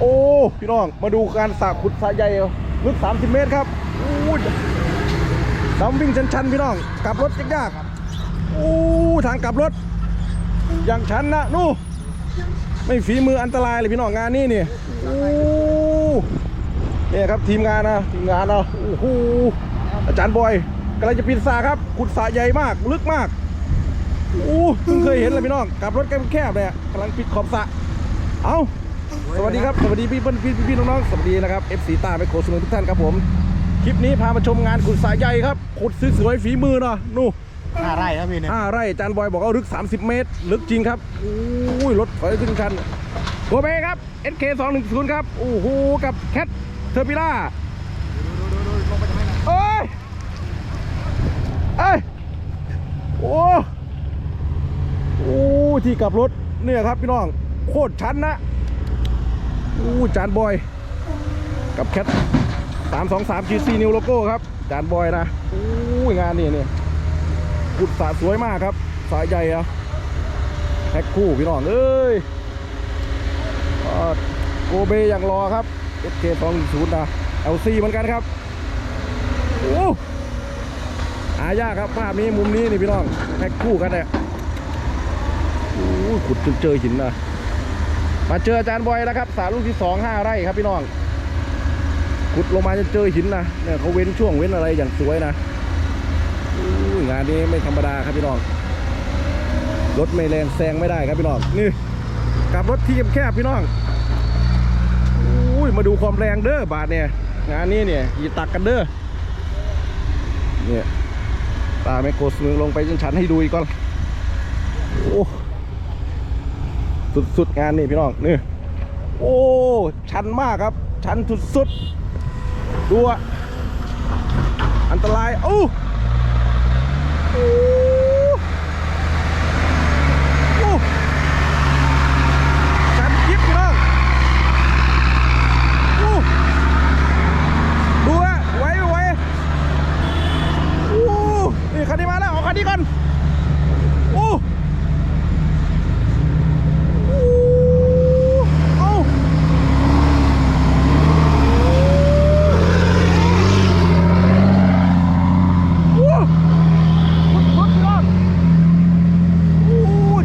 โอ้พี่น้องมาดูการสระขุดสระใหญ่ลึก 30 เมตรครับอู้ดำวิ่งชันๆพี่น้องกลับรถยากๆอู้ทางกลับรถ อย่างชันนะนู่ไม่ฝีมืออันตรายเลยพี่น้องงานนี้นี่อู้เนี่ยครับทีมงานนะทีมงานนะโอ้โหอาจารย์บอยกำลังจะปิดสระครับขุดสระใหญ่มากลึกมากอู้เพิ่งเคยเห็นเลยพี่น้องกลับรถแคบๆเลยกำลังปิดขอบสระเอา สวัสดีครับ สวัสดีพี่เพื่อนพี่พี่น้องๆสวัสดีนะครับ FC ตาไปโคสมุนทุกท่านครับผม คลิปนี้พามาชมงานขุดสายใหญ่ครับ ขุดสวยๆฝีมือเนาะนู่ห้าไร่ครับพี่เนี่ยห้าไร่จานบอยบอกว่าลึก 30 เมตร ลึกจริงครับอุ้ยรถถอยขึ้นคันโกเบครับ SK 210ครับโอ้โหกับแคทเทอร์ปิล่าโอ้ยเอ้ยโอ้โอ้ที่กลับรถเนี่ยครับพี่น้องโคตรชันนะ อู้จานบอย กับแคท323 GC New Logo ครับ จานบอยนะอู้ยงานนี่นี่ขุดสระสวยมากครับ สายใหญ่อะแพ็คคู่พี่น้องเอ้ยโกเบยังรอครับ SK 2 0นย์นะ LC เหมือนกันครับโอ้หายากครับภาพนี้มุมนี้นี่พี่น้องแพ็คคู่กันเนี่ยโอ้ขุดจนเจอหินนะ มาเจออาจารย์บอยแล้วครับสาลูกที่สองห้าไร่ครับพี่น้องขุดลงมาจนเจอหินนะเนี่ยเขาเว้นช่วงเว้นอะไรอย่างสวยนะงานนี้ไม่ธรรมดาครับพี่น้องรถไม่แรงแซงไม่ได้ครับพี่น้องนี่กับรถที่แคบพี่น้องอุ้ยมาดูความแรงเด้อบาทเนี่ยงานนี้เนี่ยตักกันเด้อเนี่ยตาแมคโครสมือลงไปจนชันให้ดูอีกก่อนโอ้ สุดๆงานนี่พี่น้องนี่โอ้ชันมากครับ ชันสุดๆดูอะอันตรายโอ้โอ้โอ้ชันยิบพี่น้องโอ้ดูฮะไว้ไว้โอ้นี่คันนี้มาแล้วเอาคันนี้ก่อนโอ้โอ้เอาโอ้ขุดขุดพี่น้องโอ้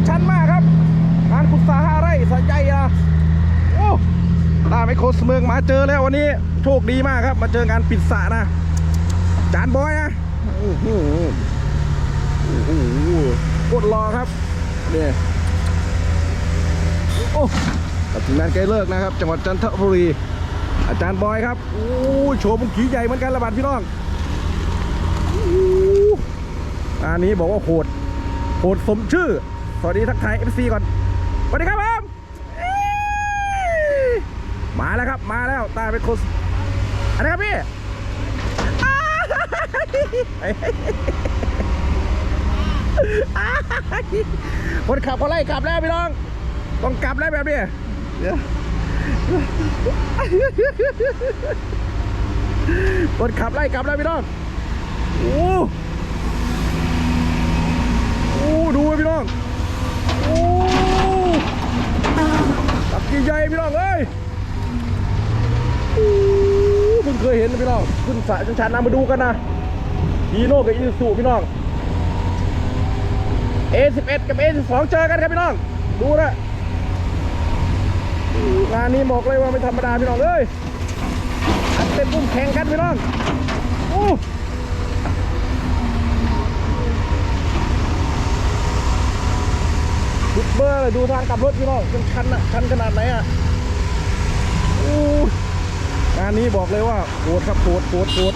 ชันมากครับ งานขุดสาห้าไร่สะใจอะโอ้ตา ไมโครสเมืองมาเจอแล้ววันนี้โชคดีมากครับ มาเจองานปิดสะนะ จานบอยนะโอ้โหโอ้โหโคตรรอครับเนี่ยโอ้กับทีมงานไกลเลิกนะครับ จังหวัดจันทบุรี อาจารย์บอยครับโอ้โชว์มุนขี่ใหญ่เหมือนกันระบาดพี่น้องอันนี้บอกว่าโหดโหดสมชื่อ สวัสดีทักทาย FC ก่อนสวัสดีครับผม มาแล้วครับมาแล้วตายเป็นคนอะไรครับพี่คนขับเขาไล่กลับแล้วพี่น้อง ต้องกลับแล้วแบบนี้คนขับไล่กลับแล้วพี่น้องโอ้โอ้ดูพี่น้อง นนพี่น้องขึ้นสายชันๆนะมาดูกันนะฮีโน่กับอีซูพี่น้อง A11 กับ A12 เจอกันครับพี่น้อง ดูนะงานนี้บอกเลยว่าไม่ธรรมดาพี่น้องเอ้ยอัดเต็มปุ้มแข่งกันพี่น้องโอ้ชุดเบอร์เลยดูทางกลับรถพี่น้องเป็นชันอะชันขนาดไหนอะโอ้ งานนี้บอกเลยว่าโหดครับโหดโหดโหด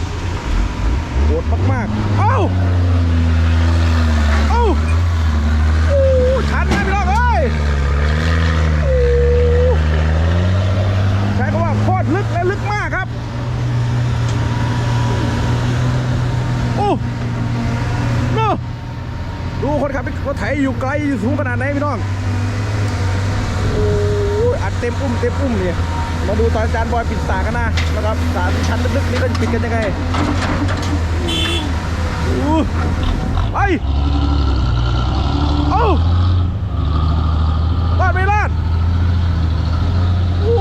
โหดมากๆ เอ้า เอ้าโอ้ชันนะพี่น้องเอ้ยใช้คำว่าโคตรลึกและลึกมากครับ โอ้โน่ดูคนขับรถไถอยู่ไกลอยู่สูงขนาดไหนพี่น้อง โอ้ยอัดเต็มอุ้มเต็มอุ้มเนี่ย มาดูตอนอาจารย์บอยปิดสากันนะนะครับสาชั้นลึกๆนี่ก็จะปิดกันยังไงโอ้ไปเอ้ารอดไม่รอดอู้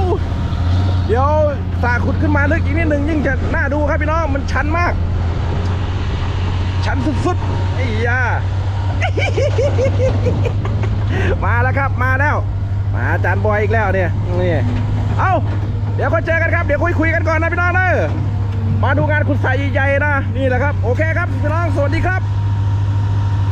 สาขุดขึ้นมาลึกอีกนิดหนึ่งยิ่งจะน่าดูครับพี่น้องมันชันมาก ชันสุดๆไอ้ยามาแล้วครับมาแล้ว มาอาจารย์บอยอีกแล้วเนี่ยนี่ เอาเดี๋ยวก็เจอกันครับ เดี๋ยวคุยคุยกันก่อนนะพี่น้องเนอะมาดูงานขุดสายใหญ่ๆนะ นี่แหละครับ โอเคครับ พี่น้อง สวัสดีครับ